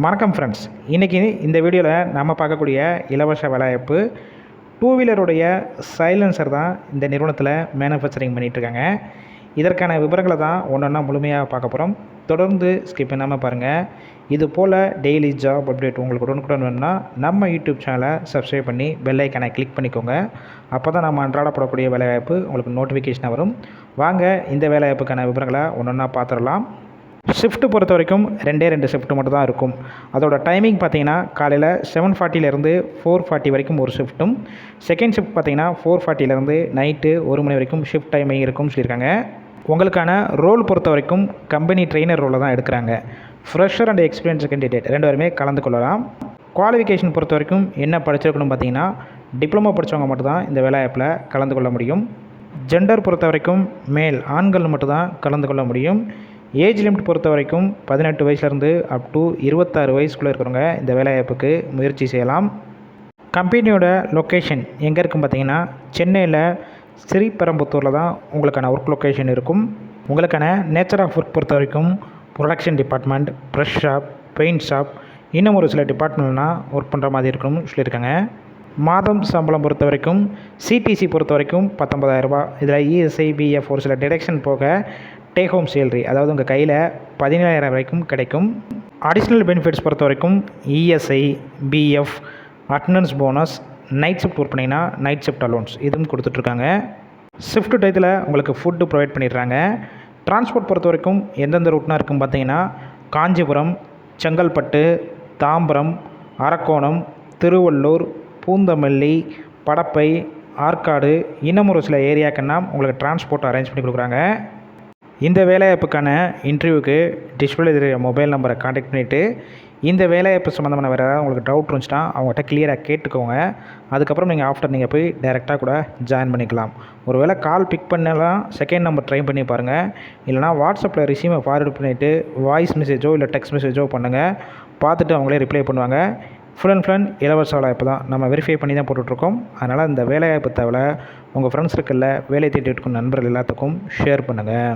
வணக்கம் ஃப்ரெண்ட்ஸ் இன்றைக்கி இந்த வீடியோவில் நம்ம பார்க்கக்கூடிய இலவச வேலைவாய்ப்பு டூ வீலருடைய சைலன்சர் தான் இந்த நிறுவனத்தில் மேனுஃபேக்சரிங் பண்ணிகிட்ருக்காங்க இதற்கான விவரங்களை தான் ஒன்று ஒன்றா முழுமையாக பார்க்க போகிறோம் தொடர்ந்து ஸ்கிப் பண்ணாமல் பாருங்கள் இது போல் டெய்லி ஜாப் அப்டேட் உங்களுக்கு உடனுக்குடன் வேணும்னா நம்ம யூடியூப் சேனலை சப்ஸ்கிரைப் பண்ணி பெல் ஐக்கனை கிளிக் பண்ணிக்கோங்க. அப்போ தான் நம்ம அன்றாடப்படக்கூடிய வேலைவாய்ப்பு உங்களுக்கு நோட்டிஃபிகேஷனாக வரும். வாங்க இந்த வேலைவாய்ப்புக்கான விவரங்களை ஒன்று ஒன்றா பார்த்துடலாம். ஷிஃப்ட்டு பொறுத்த வரைக்கும் ரெண்டே ரெண்டு ஷிஃப்ட்டு மட்டும் தான் இருக்கும். அதோட டைமிங் பார்த்தீங்கன்னா காலையில் செவன் ஃபார்ட்டிலேருந்து ஃபோர் ஃபார்ட்டி வரைக்கும் ஒரு ஷிஃப்ட்டும் செகண்ட் ஷிஃப்ட் பார்த்தீங்கன்னா ஃபோர் ஃபார்ட்டிலேருந்து நைட்டு ஒரு மணி வரைக்கும் ஷிஃப்ட் டைமிங் இருக்கும்னு சொல்லியிருக்காங்க. உங்களுக்கான ரோல் பொறுத்த வரைக்கும் கம்பெனி ட்ரெயினர் ரோலை தான் எடுக்கிறாங்க. ஃப்ரெஷர் அண்ட் எக்ஸ்பீரியன்ஸ் கேண்டிடேட் ரெண்டு பேருமே கலந்து கொள்ளலாம். குவாலிஃபிகேஷன் பொறுத்த வரைக்கும் என்ன படிச்சிருக்கணும் பார்த்தீங்கன்னா டிப்ளமோ படித்தவங்க மட்டும்தான் இந்த வேலைவாய்ப்பில் கலந்து கொள்ள முடியும். ஜெண்டர் பொறுத்த வரைக்கும் மேல் ஆண்கள் மட்டும்தான் கலந்து கொள்ள முடியும். ஏஜ் லிமிட் பொறுத்த வரைக்கும் பதினெட்டு வயசுலேருந்து அப் டு இருபத்தாறு வயசுக்குள்ளே இருக்கிறவங்க இந்த வேலைவாய்ப்புக்கு முயற்சி செய்யலாம். கம்பெனியோட லொக்கேஷன் எங்கே இருக்கும் பார்த்தீங்கன்னா சென்னையில் ஸ்ரீபெரம்புத்தூரில் தான் உங்களுக்கான ஒர்க் லொக்கேஷன் இருக்கும். உங்களுக்கான நேச்சர் ஆஃப் ஒர்க் பொறுத்த வரைக்கும் production department press shop paint shop இன்னும் ஒரு சில டிபார்ட்மெண்ட்லாம் ஒர்க் பண்ணுற மாதிரி இருக்கணும்னு சொல்லியிருக்காங்க. மாதம் சம்பளம் பொறுத்த வரைக்கும் சிடிசி பொறுத்த வரைக்கும் பத்தொம்பதாயிரரூபா இதில் இஎஸ்ஐபிஎஃப் ஒரு சில டிடக்ஷன் போக டேக் ஹோம் சேலரி அதாவது உங்கள் கையில் பதினேழாயிரம் வரைக்கும் கிடைக்கும். அடிஷ்னல் பெனிஃபிட்ஸ் பொறுத்த வரைக்கும் ESI PF attendance bonus night shift work பண்ணிங்கன்னா நைட் ஷிஃப்ட் அலோன்ஸ் இதுவும் கொடுத்துட்ருக்காங்க. ஷிஃப்ட் டயத்தில் உங்களுக்கு ஃபுட்டு ப்ரொவைட் பண்ணிடுறாங்க. டிரான்ஸ்போர்ட் பொறுத்த வரைக்கும் எந்தெந்த ரூட்னா இருக்குன்னு பார்த்தீங்கன்னா காஞ்சிபுரம் செங்கல்பட்டு தாம்பரம் அரக்கோணம் திருவள்ளூர் பூந்தமல்லி படப்பை ஆற்காடு இன்னும் ஒரு சில ஏரியாக்கெல்லாம் உங்களுக்கு டிரான்ஸ்போர்ட் அரேஞ்ச் பண்ணி கொடுக்குறாங்க. இந்த வேலைவாய்ப்புக்கான இன்டர்வியூக்கு டிஸ்பிளே தெரிய மொபைல் நம்பரை காண்டாக்ட் பண்ணிவிட்டு இந்த வேலைவாய்ப்பு சம்மந்தமான வேறு ஏதாவது உங்களுக்கு டவுட் இருந்துச்சுன்னா அவங்ககிட்ட கிளியராக கேட்டுக்கோங்க. அதுக்கப்புறம் நீங்கள் ஆஃப்டர் நீங்கள் போய் டைரெக்டாக கூட ஜாயின் பண்ணிக்கலாம். ஒரு வேளை கால் பிக் பண்ணலாம் செகண்ட் நம்பர் ட்ரை பண்ணி பாருங்கள் இல்லைனா வாட்ஸ்அப்பில் ரிசீவை ஃபார்வர்ட் பண்ணிவிட்டு வாய்ஸ் மெசேஜோ இல்லை டெக்ஸ்ட் மெசேஜோ பண்ணுங்கள் பார்த்துட்டு அவங்களே ரிப்ளை பண்ணுவாங்க. ஃபுல் அண்ட் ஃபுல் இலவச வேலைவாய்ப்பு தான். நம்ம வெரிஃபை பண்ணி தான் போட்டுட்ருக்கோம். அதனால் இந்த வேலைவாய்ப்பு தவிர உங்கள் ஃப்ரெண்ட்ஸ் சர்க்கிளில் வேலை தேடிட்டு இருக்கும் நண்பர்கள் எல்லாத்துக்கும் ஷேர் பண்ணுங்கள்